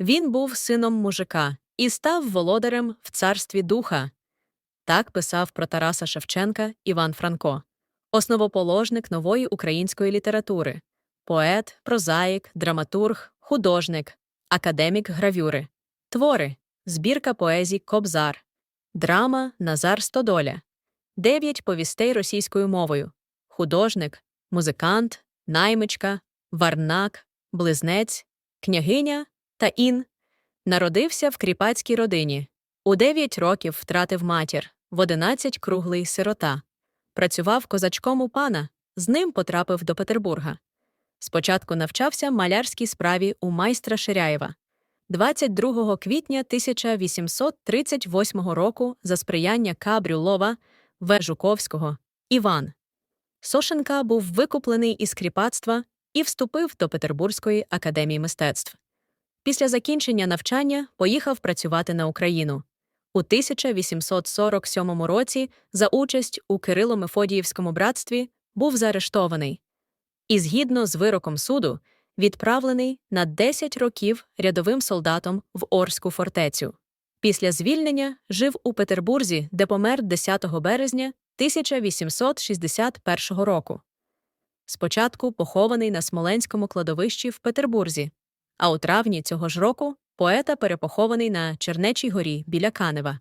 Він був сином мужика і став володарем в царстві духа. Так писав про Тараса Шевченка Іван Франко, основоположник нової української літератури, поет, прозаїк, драматург, художник, академік гравюри, твори, збірка поезій Кобзар, драма Назар Стодоля, дев'ять повістей російською мовою, художник, музикант, наймичка, варнак, близнець, княгиня та ін. Народився в кріпацькій родині. У 9 років втратив матір, в 11 круглий сирота. Працював козачком у пана, з ним потрапив до Петербурга. Спочатку навчався малярській справі у майстра Ширяєва. 22 квітня 1838 року за сприяння К. Брюлова В. Жуковського Іван. Сошенка був викуплений із кріпацтва і вступив до Петербурзької академії мистецтв. Після закінчення навчання поїхав працювати на Україну. У 1847 році за участь у Кирило-Мефодіївському братстві був заарештований і, згідно з вироком суду, відправлений на 10 років рядовим солдатом в Орську фортецю. Після звільнення жив у Петербурзі, де помер 10 березня 1861 року. Спочатку похований на Смоленському кладовищі в Петербурзі, а у травні цього ж року поета перепохований на Чернечій горі біля Канева.